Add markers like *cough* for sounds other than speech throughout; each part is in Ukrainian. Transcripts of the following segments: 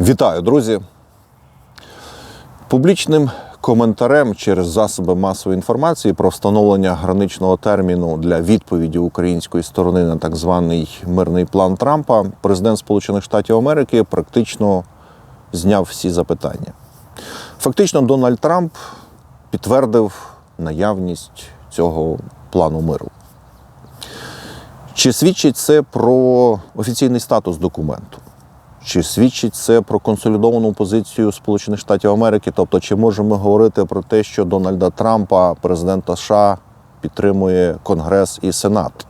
Вітаю, друзі! Публічним коментарем через засоби масової інформації про встановлення граничного терміну для відповіді української сторони на так званий мирний план Трампа президент Сполучених Штатів Америки практично зняв всі запитання. Фактично, Дональд Трамп підтвердив наявність цього плану миру. Чи свідчить це про офіційний статус документу? Чи свідчить це про консолідовану позицію Сполучених Штатів Америки? Тобто, чи можемо говорити про те, що Дональда Трампа, президента США, підтримує Конгрес і Сенат?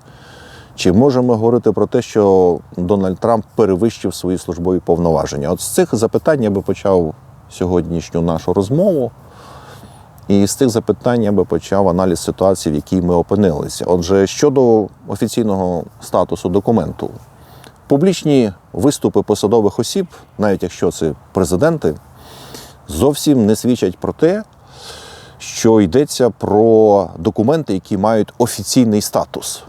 Чи можемо говорити про те, що Дональд Трамп перевищив свої службові повноваження? От з цих запитань я би почав сьогоднішню нашу розмову. І з цих запитань я би почав аналіз ситуації, в якій ми опинилися. Отже, щодо офіційного статусу документу, публічні виступи посадових осіб, навіть якщо це президенти, зовсім не свідчать про те, що йдеться про документи, які мають офіційний статус.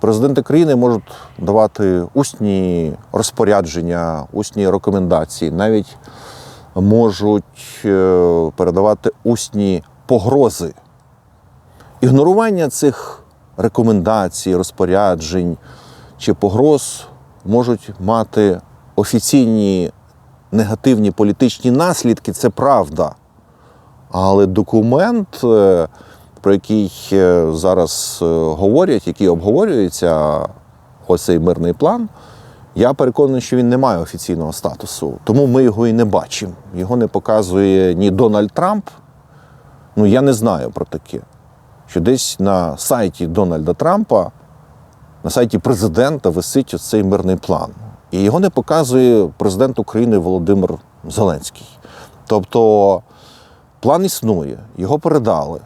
Президенти країни можуть давати усні розпорядження, усні рекомендації, навіть можуть е, передавати усні погрози. Ігнорування цих рекомендацій, розпоряджень чи погроз можуть мати офіційні негативні політичні наслідки, це правда. Але документ, е, про який е, зараз е, говорять, який обговорюється, ось цей мирний план, я переконаний, що він не має офіційного статусу. Тому ми його і не бачимо. Його не показує ні Дональд Трамп. Ну, я не знаю про таке. Що десь на сайті Дональда Трампа, на сайті президента висить цей мирний план. І його не показує президент України Володимир Зеленський. Тобто план існує, його передали.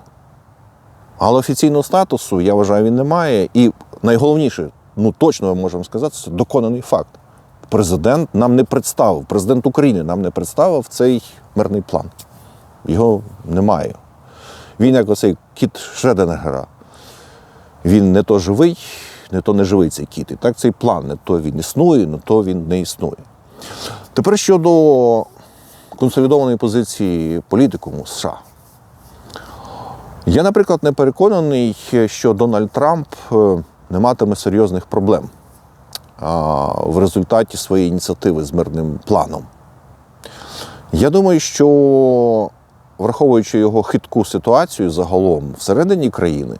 Але офіційного статусу, я вважаю, він не має. І найголовніше, ну точно ми можемо сказати, це доконаний факт. Президент нам не представив, президент України нам не представив цей мирний план. Його немає. Він як оцей кіт Шреденегера. Він не то живий, не то не живий цей кіт. І так цей план не то він існує, не то він не існує. Тепер щодо консолідованої позиції політикуму США. Я, наприклад, не переконаний, що Дональд Трамп е, не матиме серйозних проблем в результаті своєї ініціативи з мирним планом. Я думаю, що враховуючи його хитку ситуацію загалом всередині країни,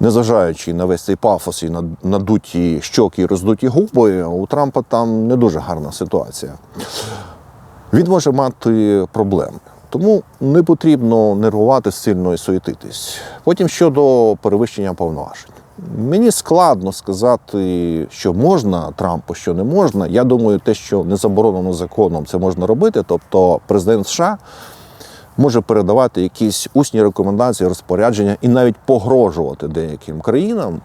незважаючи на весь цей пафос і надуті щоки і роздуті губи, у Трампа там не дуже гарна ситуація. Він може мати проблеми. Тому не потрібно нервувати сильно і суетитись. Потім щодо перевищення повноважень. Мені складно сказати, що можна Трампу, що не можна. Я думаю, те, що не заборонено законом, це можна робити. Тобто президент США може передавати якісь усні рекомендації, розпорядження і навіть погрожувати деяким країнам.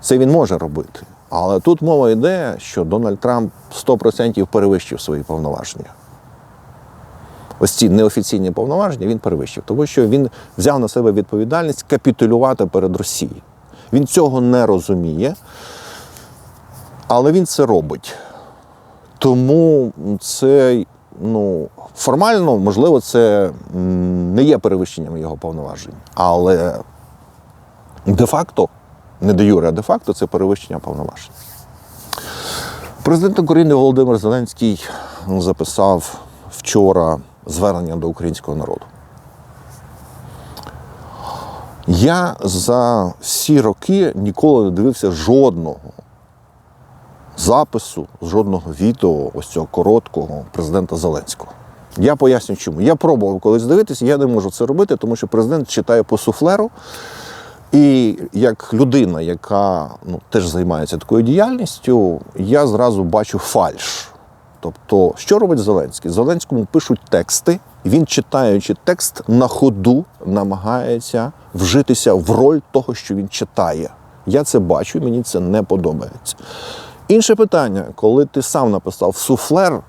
Це він може робити. Але тут мова йде, що Дональд Трамп 100% перевищив свої повноваження. Ось ці неофіційні повноваження він перевищив, тому що він взяв на себе відповідальність капітулювати перед Росією. Він цього не розуміє, але він це робить. Тому це ну, формально, можливо, це не є перевищенням його повноважень. Але де-факто, не де юре, а де-факто це перевищення повноважень. Президент України Володимир Зеленський записав вчора звернення до українського народу. Я за всі роки ніколи не дивився жодного запису, жодного відео ось цього короткого президента Зеленського. Я поясню, чому. Я пробував колись дивитися, я не можу це робити, тому що президент читає по суфлеру. І як людина, яка ну, теж займається такою діяльністю, я зразу бачу фальш. Тобто, що робить Зеленський? Зеленському пишуть тексти, він, читаючи текст, на ходу намагається вжитися в роль того, що він читає. Я це бачу, і мені це не подобається. Інше питання, коли ти сам написав суфлер,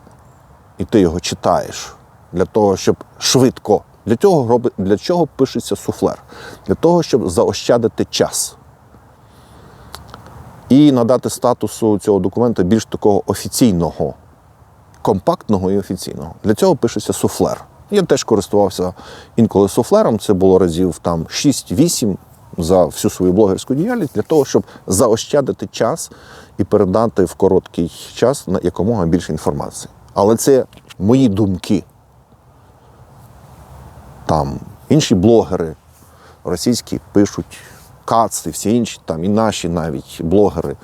і ти його читаєш для того, щоб швидко. Для цього робить, для чого пишеться суфлер? Для того, щоб заощадити час. І надати статусу цього документа більш такого офіційного. компактного і офіційного. Для цього пишеться суфлер. Я теж користувався інколи суфлером. Це було разів там 6-8 за всю свою блогерську діяльність для того, щоб заощадити час і передати в короткий час на якомога більше інформації. Але це мої думки. Там інші блогери російські пишуть кац і всі інші, там і наші навіть блогери.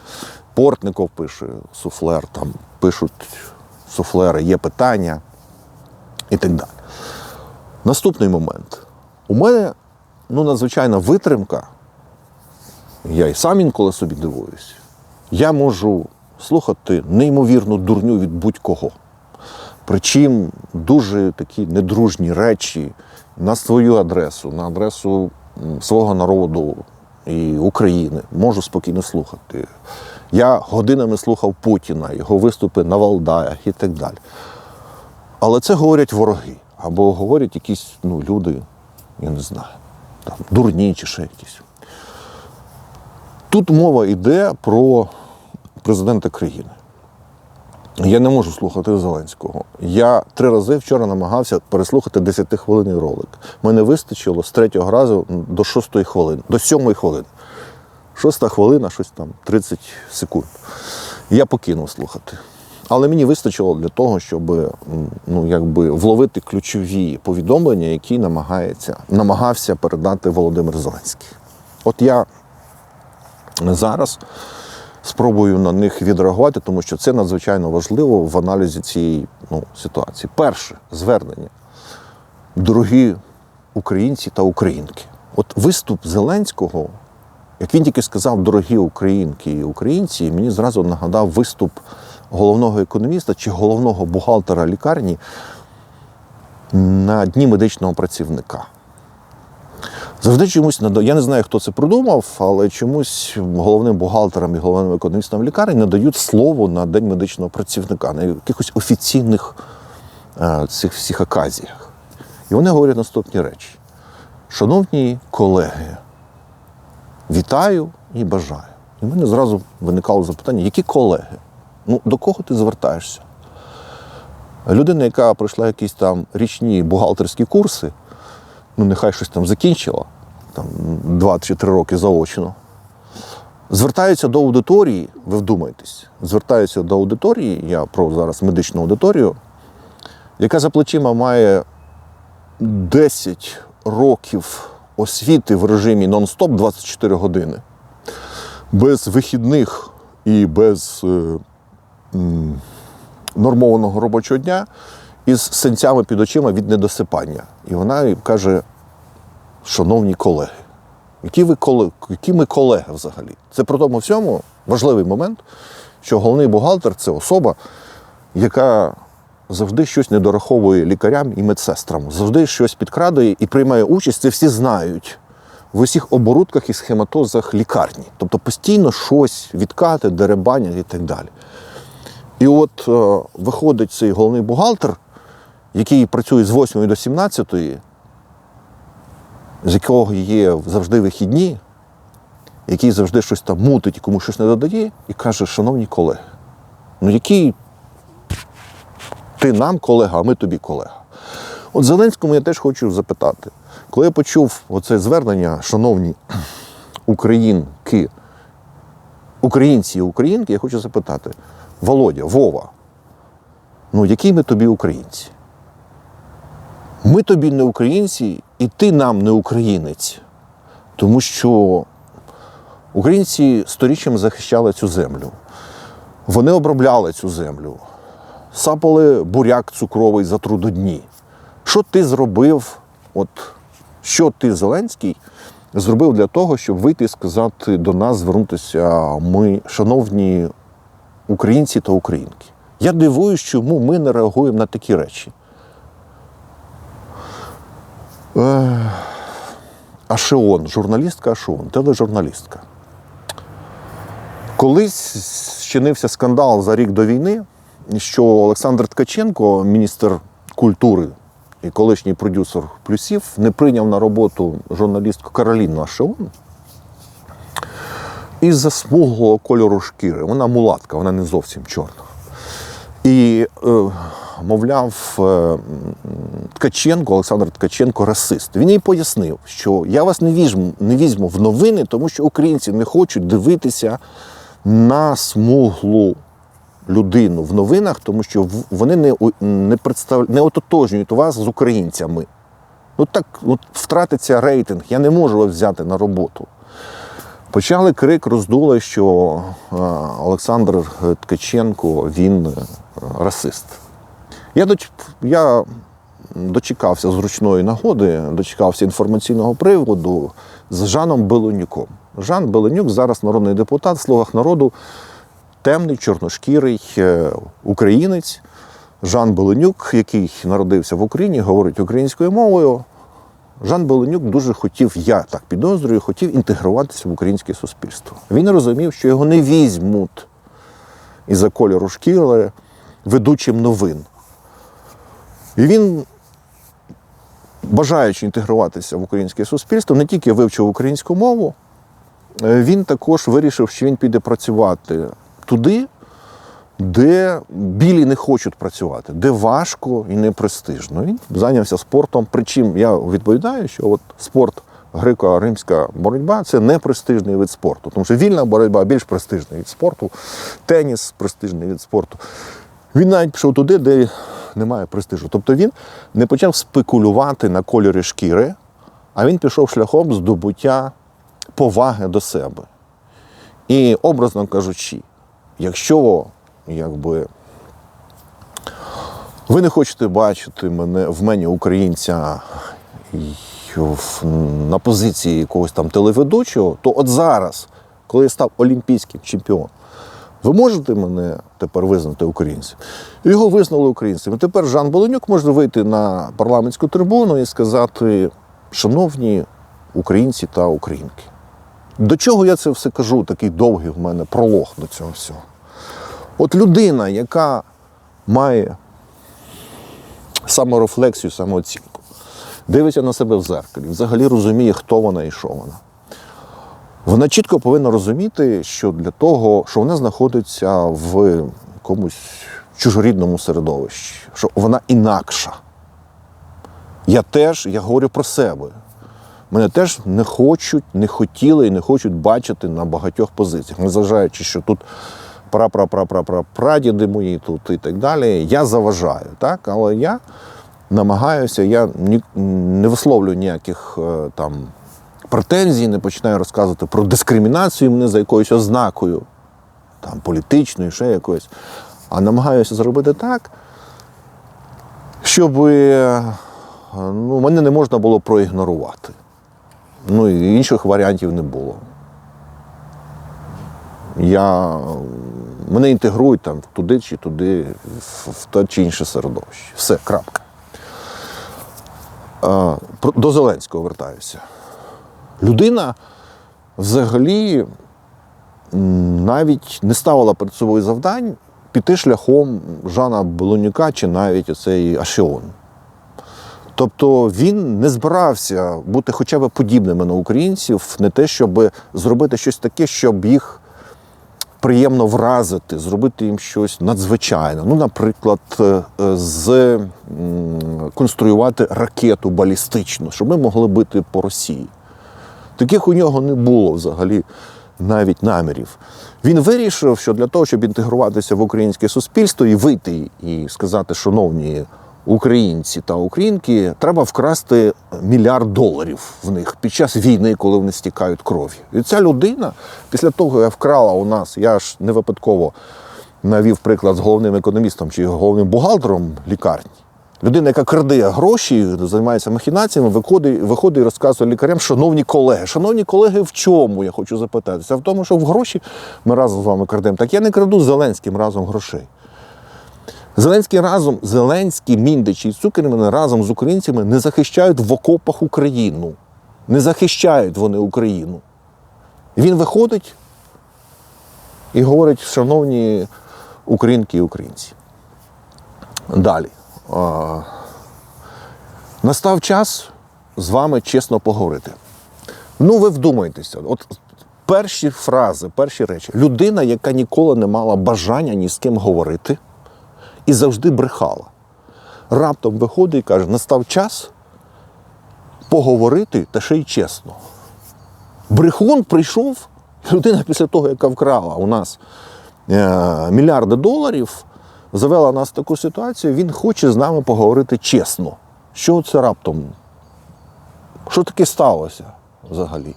Портников пише суфлер, там пишуть суфлери, є питання і так далі. Наступний момент. У мене ну, надзвичайна витримка. Я і сам інколи собі дивуюсь. Я можу слухати неймовірну дурню від будь-кого. Причому дуже такі недружні речі на свою адресу, на адресу свого народу і України можу спокійно слухати. Я годинами слухав Путіна, його виступи на Валдаях і так далі. Але це говорять вороги. Або говорять якісь ну, люди, я не знаю, там, дурні чи ще якісь. Тут мова йде про президента країни. Я не можу слухати Зеленського. Я три рази вчора намагався переслухати 10-хвилинний ролик. Мене вистачило з третього разу до шостої хвилини, до сьомої хвилини. Шоста хвилина, щось там 30 секунд. Я покинув слухати. Але мені вистачило для того, щоб ну, якби вловити ключові повідомлення, які намагається, намагався передати Володимир Зеленський. От я зараз спробую на них відреагувати, тому що це надзвичайно важливо в аналізі цієї ну, ситуації. Перше звернення. Дорогі українці та українки. От виступ Зеленського, як він тільки сказав, дорогі українки і українці, мені зразу нагадав виступ головного економіста чи головного бухгалтера лікарні на дні медичного працівника. Завжди чомусь нада- я не знаю, хто це придумав, але чомусь головним бухгалтерам і головним економістам лікарень надають слово на день медичного працівника на якихось офіційних е, цих всіх оказіях. І вони говорять наступні речі: шановні колеги, вітаю і бажаю. І в мене зразу виникало запитання, які колеги? Ну, до кого ти звертаєшся? Людина, яка пройшла якісь там річні бухгалтерські курси, ну нехай щось там закінчила, там 2-3 роки заочно. Звертаються до аудиторії, ви вдумайтесь, звертаються до аудиторії, я про зараз медичну аудиторію, яка за плечима має 10 років освіти в режимі нон-стоп 24 години, без вихідних і без е, м, нормованого робочого дня, із синцями під очима від недосипання. І вона каже: шановні колеги, які, ви колеги, які ми колеги взагалі? Це при тому всьому важливий момент, що головний бухгалтер це особа, яка завжди щось не дораховує лікарям і медсестрам, завжди щось підкрадує і приймає участь. Це всі знають в усіх оборудках і схематозах лікарні. Тобто постійно щось відкати, деребанять і так далі. І от е, виходить цей головний бухгалтер, який працює з 8 до 17, з якого є завжди вихідні, який завжди щось там мутить і комусь щось не додає, і каже, шановні колеги, ну який ти нам колега, а ми тобі колега. От Зеленському я теж хочу запитати, коли я почув оце звернення, шановні українки, українці і українки, я хочу запитати, Володя, Вова, ну які ми тобі українці? Ми тобі не українці, і ти нам не українець. Тому що українці сторіччями захищали цю землю. Вони обробляли цю землю, сапали буряк цукровий за трудодні. Що ти зробив? От що ти, Зеленський, зробив для того, щоб вийти і сказати до нас, звернутися, ми, шановні українці та українки. Я дивуюсь, чому ми не реагуємо на такі речі. Ашеон, журналістка Ашеон, тележурналістка. Колись зчинився скандал за рік до війни, що Олександр Ткаченко, міністр культури і колишній продюсер плюсів, не прийняв на роботу журналістку Кароліну Ашеон із-за смуглого кольору шкіри. Вона мулатка, вона не зовсім чорна. І, е, мовляв, е, Ткаченко, Олександр Ткаченко расист. Він їй пояснив, що я вас не візьму, не візьму в новини, тому що українці не хочуть дивитися на смуглу людину в новинах, тому що вони не, не, представ... не ототожнюють вас з українцями. Ну так от втратиться рейтинг, я не можу вас взяти на роботу. Почали крик, роздули, що е, Олександр Ткаченко він е, расист. Я, я дочекався зручної нагоди, дочекався інформаційного приводу з Жаном Белонюком. Жан Белонюк зараз народний депутат в слугах народу, темний, чорношкірий е, українець. Жан Белонюк, який народився в Україні, говорить українською мовою. Жан Беленюк дуже хотів, я так підозрюю, хотів інтегруватися в українське суспільство. Він розумів, що його не візьмуть із-за кольору шкіри ведучим новин. І він, бажаючи інтегруватися в українське суспільство, не тільки вивчив українську мову, е, він також вирішив, що він піде працювати туди, де білі не хочуть працювати, де важко і непрестижно. Він зайнявся спортом. Причому я відповідаю, що от спорт греко-римська боротьба це не престижний вид спорту, тому що вільна боротьба більш престижний від спорту, теніс престижний від спорту. Він навіть пішов туди, де немає престижу. Тобто він не почав спекулювати на кольорі шкіри, а він пішов шляхом здобуття поваги до себе. І образно кажучи, якщо якби, ви не хочете бачити мене в мені українця на позиції якогось там телеведучого, то от зараз, коли я став олімпійським чемпіоном, ви можете мене тепер визнати українцем? Його визнали українцем. Тепер Жан Боломюк може вийти на парламентську трибуну і сказати: шановні українці та українки. До чого я це все кажу? Такий довгий в мене пролог до цього всього. От людина, яка має саморефлексію, самооцінку, дивиться на себе в зеркалі, взагалі розуміє, хто вона і що вона. Вона чітко повинна розуміти, що для того, що вона знаходиться в якомусь чужорідному середовищі, що вона інакша. Я теж я говорю про себе. Мене теж не хочуть, не хотіли і не хочуть бачити на багатьох позиціях, незважаючи, що тут пра-пра-пра-пра-прадіди мої тут і так далі. Я заважаю, так? Але я намагаюся, я не висловлюю ніяких е, там претензій, не починаю розказувати про дискримінацію мене за якоюсь ознакою, там політичною, ще якоюсь, а намагаюся зробити так, щоб ну, мене не можна було проігнорувати. Ну і інших варіантів не було. Я, мене інтегрують там туди чи туди, в, те чи інше середовище. Все, крапка. До Зеленського вертаюся. Людина взагалі навіть не ставила перед собою завдань піти шляхом Жана Белонюка чи навіть оцей Ашіон. Тобто він не збирався бути хоча б подібними на українців, не те, щоб зробити щось таке, щоб їх приємно вразити, зробити їм щось надзвичайне. Ну, наприклад, е, з конструювати ракету балістичну, щоб ми могли бити по Росії. Таких у нього не було взагалі навіть намірів. Він вирішив, що для того, щоб інтегруватися в українське суспільство і вийти і сказати, шановні українці та українки, треба вкрасти мільярд доларів в них під час війни, коли вони стікають кров'ю. І ця людина, після того, як вкрала у нас, я ж не випадково навів приклад з головним економістом чи головним бухгалтером лікарні. Людина, яка краде гроші, займається махінаціями, виходить, виходить і розказує лікарям, шановні колеги. Шановні колеги, в чому я хочу запитатися? В тому, що в гроші ми разом з вами крадемо. Так я не краду з Зеленським разом грошей. Зеленський разом, Зеленський, Міндич і Цукерман разом з українцями не захищають в окопах Україну. Не захищають вони Україну. Він виходить і говорить, шановні українки і українці. Далі. Настав час з вами чесно поговорити. Ну, ви вдумайтеся, от перші фрази, перші речі. Людина, яка ніколи не мала бажання ні з ким говорити, і завжди брехала. Раптом виходить і каже: настав час поговорити та ще й чесно. Брехун прийшов, людина після того, яка вкрала у нас е, мільярди доларів, завела нас в таку ситуацію, він хоче з нами поговорити чесно. Що це раптом? Що таке сталося взагалі?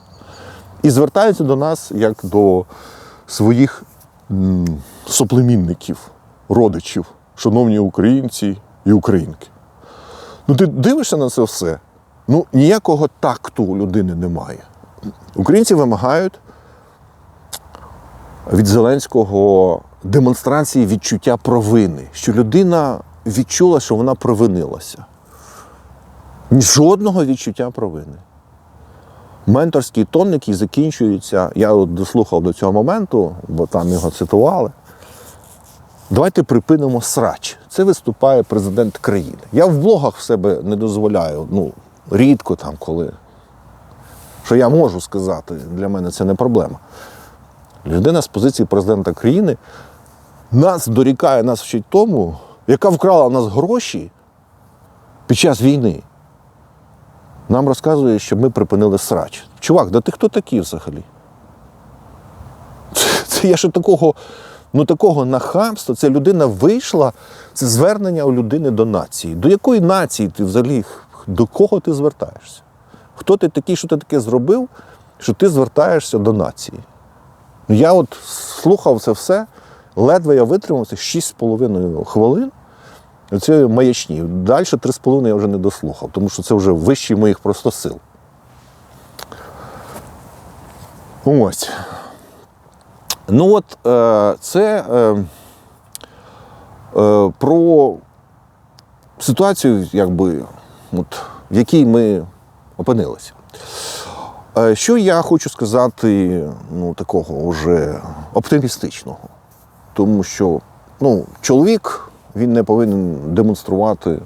І звертається до нас як до своїх соплемінників, родичів, шановні українці і українки. Ну, ти дивишся на це все. Ну, ніякого такту у людини немає. Українці вимагають від Зеленського демонстрації відчуття провини, що людина відчула, що вона провинилася. Жодного відчуття провини. Менторський тон, який закінчується, я от дослухав до цього моменту, бо там його цитували. Давайте припинимо срач. Це виступає президент країни. Я в блогах в себе не дозволяю, ну, рідко там, коли. Що я можу сказати, для мене це не проблема. Людина з позиції президента країни нас дорікає, нас вчить тому, яка вкрала в нас гроші під час війни. Нам розказує, щоб ми припинили срач. Чувак, да ти хто такий взагалі? Це, це я ще такого, ну такого нахабства. Це людина вийшла, це звернення у людини до нації. До якої нації ти взагалі, до кого ти звертаєшся? Хто ти такий, що ти таке зробив, що ти звертаєшся до нації? Ну, Я от слухав це все, ледве я витримався 6,5 хвилин. Це маячні. Далі 3,5 я вже не дослухав, тому що це вже вищий моїх просто сил. Ось. Ну от е, це е, е, про ситуацію, якби, от, в якій ми опинилися. Що я хочу сказати, ну, такого вже оптимістичного. Тому що ну, чоловік він не повинен демонструвати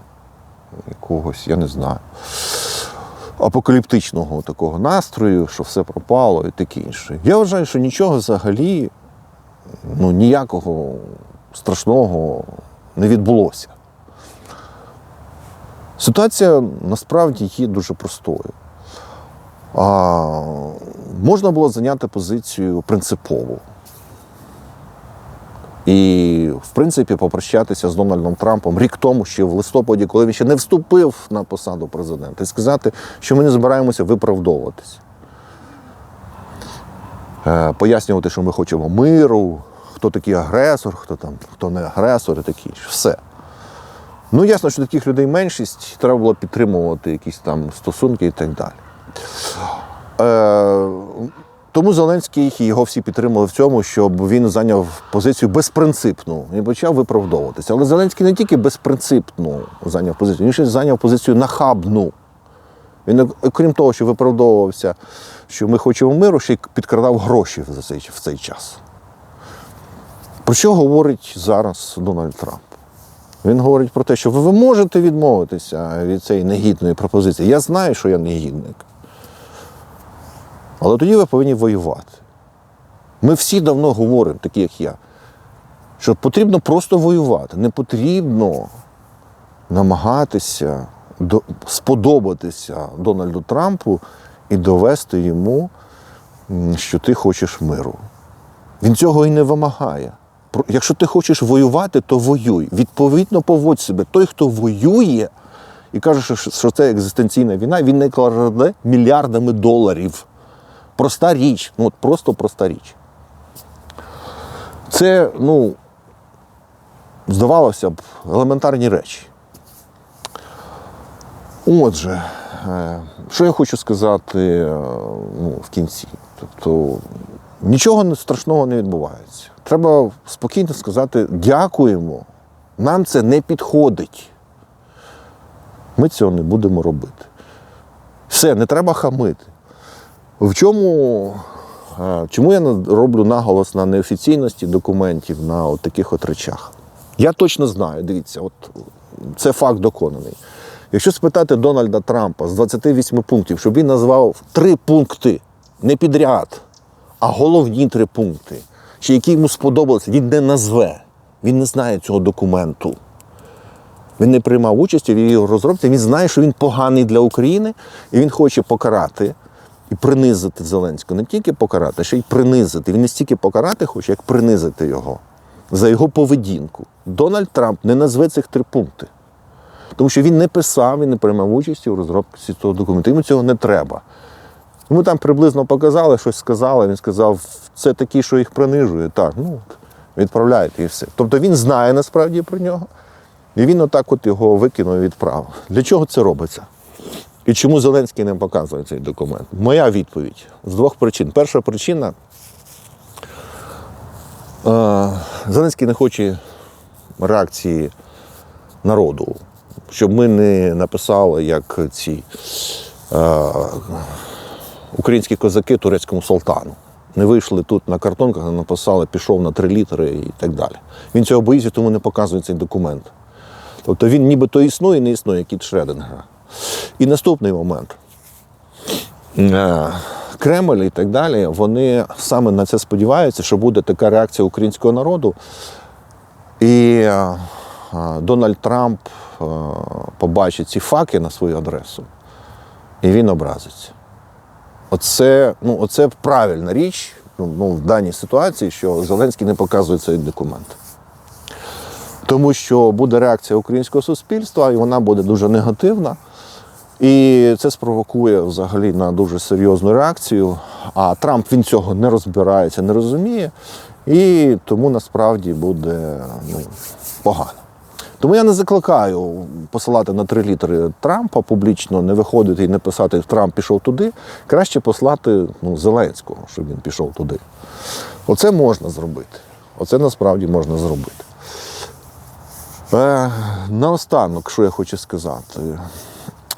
якогось, я не знаю, апокаліптичного такого настрою, що все пропало і таке інше. Я вважаю, що нічого взагалі, ну, ніякого страшного не відбулося. Ситуація насправді є дуже простою. А, можна було зайняти позицію принципову. І, в принципі, попрощатися з Дональдом Трампом рік тому, ще в листопаді, коли він ще не вступив на посаду президента, і сказати, що ми не збираємося виправдовуватися. Е, Пояснювати, що ми хочемо миру, хто такий агресор, хто там, хто не агресор і таке інше. Все. Ну, ясно, що таких людей меншість, треба було підтримувати якісь там стосунки і так далі. Е, тому Зеленський і його всі підтримали в цьому, щоб він зайняв позицію безпринципну і почав виправдовуватися. Але Зеленський не тільки безпринципну зайняв позицію, він ще зайняв позицію нахабну. Він, окрім того, що виправдовувався, що ми хочемо миру, ще й підкрадав гроші за цей, в цей час. Про що говорить зараз Дональд Трамп? Він говорить про те, що ви можете відмовитися від цієї негідної пропозиції. Я знаю, що я негідник. Але тоді ви повинні воювати. Ми всі давно говоримо, такі як я, що потрібно просто воювати. Не потрібно намагатися сподобатися Дональду Трампу і довести йому, що ти хочеш миру. Він цього і не вимагає. Якщо ти хочеш воювати, то воюй. Відповідно поводь себе. Той, хто воює і каже, що- це екзистенційна війна, він не краде мільярдами доларів. Проста річ, ну от просто проста річ. Це, ну, здавалося б, елементарні речі. Отже, е, що я хочу сказати е, ну, в кінці? Тобто нічого страшного не відбувається. Треба спокійно сказати дякуємо. Нам це не підходить. Ми цього не будемо робити. Все, не треба хамити. В чому, е, чому я роблю наголос на неофіційності документів на от таких от речах? Я точно знаю, дивіться, от це факт доконаний. Якщо спитати Дональда Трампа з 28 пунктів, щоб він назвав три пункти не підряд, а головні три пункти, чи які йому сподобалися, він не назве. Він не знає цього документу. Він не приймав участі в її розробці. Він знає, що він поганий для України, і він хоче покарати і принизити Зеленського. Не тільки покарати, а ще й принизити. Він не стільки покарати хоче, як принизити його за його поведінку. Дональд Трамп не назве цих три пункти. Тому що він не писав, він не приймав участі у розробці цього документу. Йому цього не треба. Йому там приблизно показали, щось сказали. Він сказав, це такі, що їх принижує. Так, ну відправляйте і все. Тобто він знає насправді про нього. І він отак от його викинув і відправив. Для чого це робиться? І чому Зеленський не показує цей документ? Моя відповідь з двох причин. Перша причина. е, Зеленський не хоче реакції народу, щоб ми не написали, як ці е, українські козаки турецькому султану. Не вийшли тут на картонках, а написали, пішов на три літери і так далі. Він цього боїться, тому не показує цей документ. Тобто він нібито існує, не існує, як кіт Шредингера. І наступний момент. Е, Кремль і так далі, вони саме на це сподіваються, що буде така реакція українського народу. І е, Дональд Трамп е, побачить ці факи на свою адресу, і він образиться. Оце, ну, оце правильна річ ну, в даній ситуації, що Зеленський не показує цей документ. Тому що буде реакція українського суспільства, і вона буде дуже негативна. І це спровокує взагалі на дуже серйозну реакцію. А Трамп він цього не розбирається, не розуміє. І тому насправді буде ну, погано. Тому я не закликаю посилати на три літери Трампа публічно, не виходити і не писати Трамп пішов туди. Краще послати ну, Зеленського, щоб він пішов туди. Оце можна зробити. Оце насправді можна зробити. Е, наостанок, що я хочу сказати.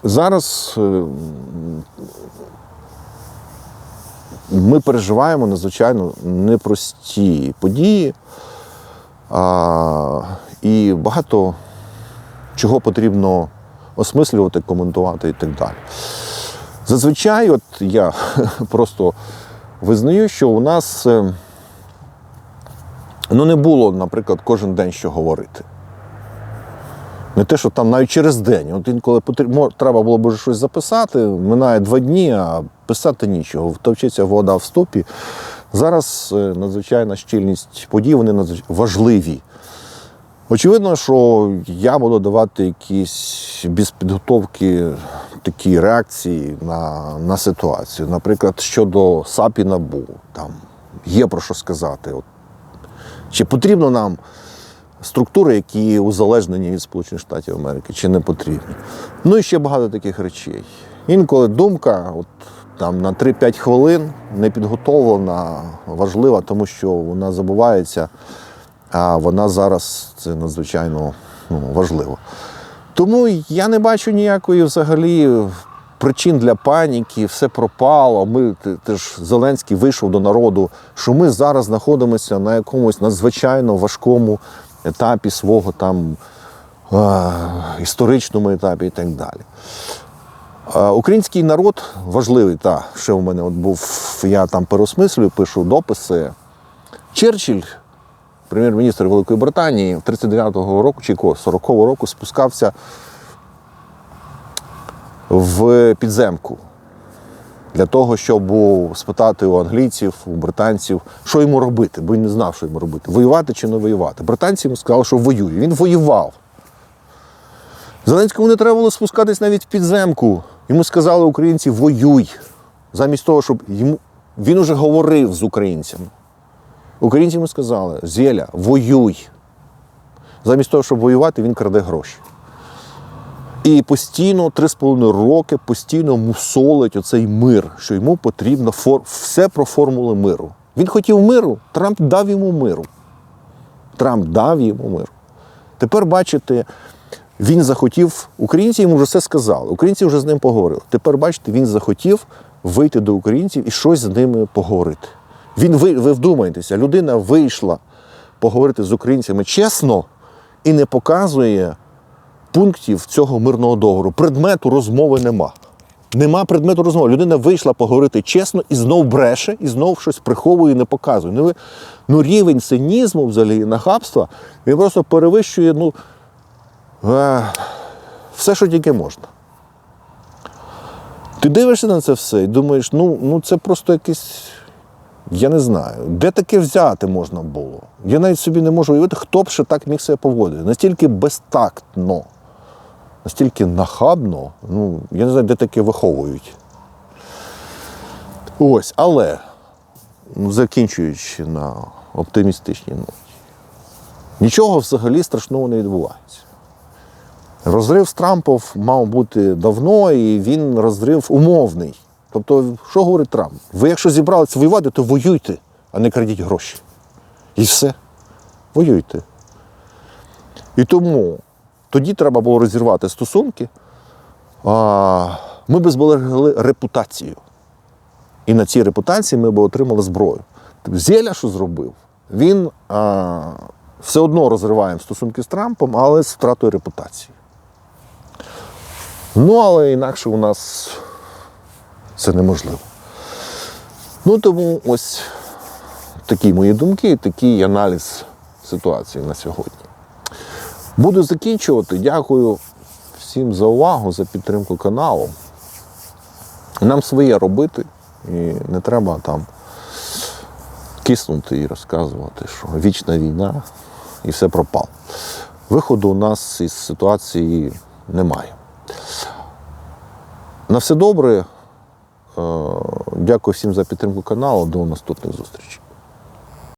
Зараз е, ми переживаємо надзвичайно непрості події, а, і багато чого потрібно осмислювати, коментувати і так далі. Зазвичай, от я *laughs* просто визнаю, що у нас е, ну, не було, наприклад, кожен день що говорити. Не те, що там навіть через день. От інколи потрібно, треба було б щось записати, минає два дні, а писати нічого. Втовчиться вода в стопі. Зараз е, надзвичайна щільність подій, вони надзвичайно важливі. Очевидно, що я буду давати якісь без підготовки такі реакції на, на ситуацію. Наприклад, щодо САП і НАБУ, там є про що сказати. От, чи потрібно нам структури, які узалежнені від Сполучених Штатів Америки, чи не потрібні. Ну і ще багато таких речей. Інколи думка от, там, на 3-5 хвилин не підготовлена, важлива, тому що вона забувається, а вона зараз це надзвичайно ну, важливо. Тому я не бачу ніякої взагалі причин для паніки, все пропало. Ми ти, ти ж Зеленський вийшов до народу, що ми зараз знаходимося на якомусь надзвичайно важкому етапі свого там історичному етапі і так далі. Український народ важливий, та ще у мене от був, я там переосмислюю, пишу дописи. Черчилль, прем'єр-міністр Великої Британії, 39-го року чи 40-го року спускався в підземку для того, щоб спитати у англійців, у британців, що йому робити, бо він не знав, що йому робити. Воювати чи не воювати. Британці йому сказали, що воює. Він воював. Зеленському не треба було спускатись навіть в підземку. Йому сказали українці воюй. Замість того, щоб йому. Він уже говорив з українцями. Українці йому сказали: Зєля, воюй. Замість того, щоб воювати, він краде гроші. І постійно, три з половиною роки, постійно мусолить оцей мир, що йому потрібно фор... все про формули миру. Він хотів миру, Трамп дав йому миру. Трамп дав йому миру. Тепер бачите, він захотів, українці йому вже все сказали, українці вже з ним поговорили. Тепер бачите, він захотів вийти до українців і щось з ними поговорити. Він ви, ви вдумайтеся, людина вийшла поговорити з українцями чесно і не показує пунктів цього мирного договору. Предмету розмови нема. Нема предмету розмови. Людина вийшла поговорити чесно і знов бреше, і знов щось приховує і не показує. Ну, ну рівень цинізму, взагалі, нахабства, він просто перевищує ну, Е, все, що тільки можна. Ти дивишся на це все і думаєш, ну, ну це просто якийсь. Я не знаю, де таке взяти можна було. Я навіть собі не можу уявити, хто б ще так міг себе поводити. Настільки безтактно, настільки нахабно, ну, я не знаю, де таке виховують. Ось, але ну, закінчуючи на оптимістичній ноті, нічого взагалі страшного не відбувається. Розрив з Трампом мав бути давно, і він розрив умовний. Тобто, що говорить Трамп? Ви якщо зібралися воювати, то воюйте, а не крадіть гроші. І все. Воюйте. І тому тоді треба було розірвати стосунки. Ми б зберегли репутацію. І на цій репутації ми б отримали зброю. Зеля, що зробив, він а, все одно розриває стосунки з Трампом, але з втратою репутації. Ну, але інакше у нас це неможливо. Ну, тому ось такі мої думки, такий аналіз ситуації на сьогодні. Буду закінчувати. Дякую всім за увагу, за підтримку каналу. Нам своє робити, і не треба там киснути і розказувати, що вічна війна і все пропало. Виходу у нас із ситуації немає. На все добре. Е, Дякую всім за підтримку каналу. До наступних зустрічей.